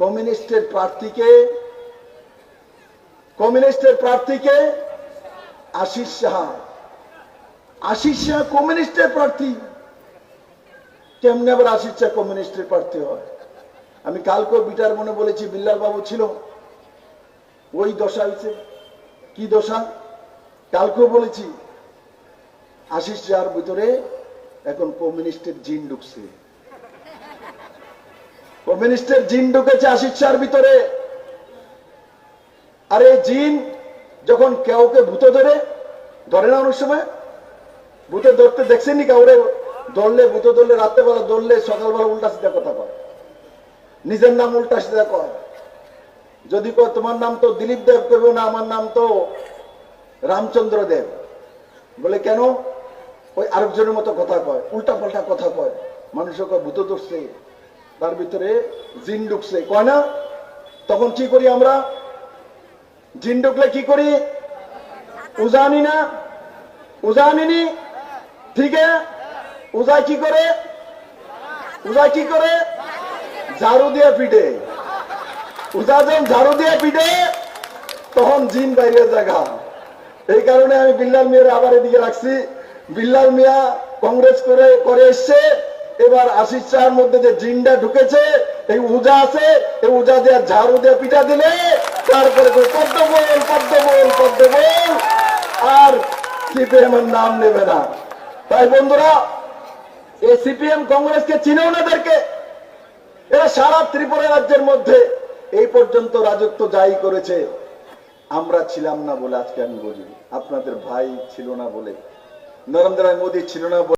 কমিউনিস্টের প্রার্থীকে কমিউনিস্টের প্রার্থীকে আশিস সাহা আশিস শাহ কমিউনিস্টের প্রার্থী। কেমনে আবার আশিস শাহ কমিউনিস্টের প্রার্থী হয়? আমি কালকেও বিটার মনে বলেছি বিল্লাল বাবু ছিল। ওই দশা হয়েছে কি দশা? কালকেও বলেছি, আশিস শাহর ভিতরে এখন কমিউনিস্টের জিন ঢুকছে। কমিউনিস্টের জিন ঢুকেছে আশিস শাহর ভিতরে। আর এই জিন যখন কেউকে ভূতে ধরে ধরে না অনেক সময়, ভূতে ধরতে দেখছেনি কাউরে? ধরলে, ভূতে ধরলে, রাত্রেবেলা ধরলে, সকালবেলা উল্টা সিধা কথা কয়। নিজের নাম উল্টা সিধা কয়। যদি কয়, তোমার নাম তো দিলীপ দেব কেউ না, আমার নাম তো রামচন্দ্র দেব। বলে, কেন? ওই আরেকজনের মতো কথা কয় উল্টা পাল্টা কথা কয়। মানুষের কয়, ভূত ধরছে। তার ভিতরে জিন ঢুকছে, কয় না? তখন কি করি আমরা? জিন ঢুকলে কি করি? উজানি না? উজানিনি ঠিক উজায় কি করে? উজায় কি করে? ঝাড়ু দিয়ে পিটে। উজা যখন ঝাড়ু দিয়ে পিটে, তখন জিন বাইরে জায়গা এই কারণে আমি বিল্লাল মিয়ার আবার এদিকে রাখছি। বিল্লাল মিয়া কংগ্রেস করে করে এসছে। এবার আশিস শাহর মধ্যে যে জিনটা ঢুকেছে, এই উজা আছে, এই উজা দিয়ে ঝাড়ু দিয়ে পিটা দিলে তারপরে পদ্ম বল পদ্ম বল পদ্ম বল আর সিপিএম এর নাম নেবে না। তাই বন্ধুরা, এই সিপিএম কংগ্রেসকে চিনেও না এদেরকে। এরা সারা ত্রিপুরা রাজ্যের মধ্যে এই পর্যন্ত রাজত্ব যাই করেছে। আমরা ছিলাম না বলে আজকে আমি বলি। আপনাদের ভাই ছিল না বলে। নরেন্দ্র মোদী ছিল না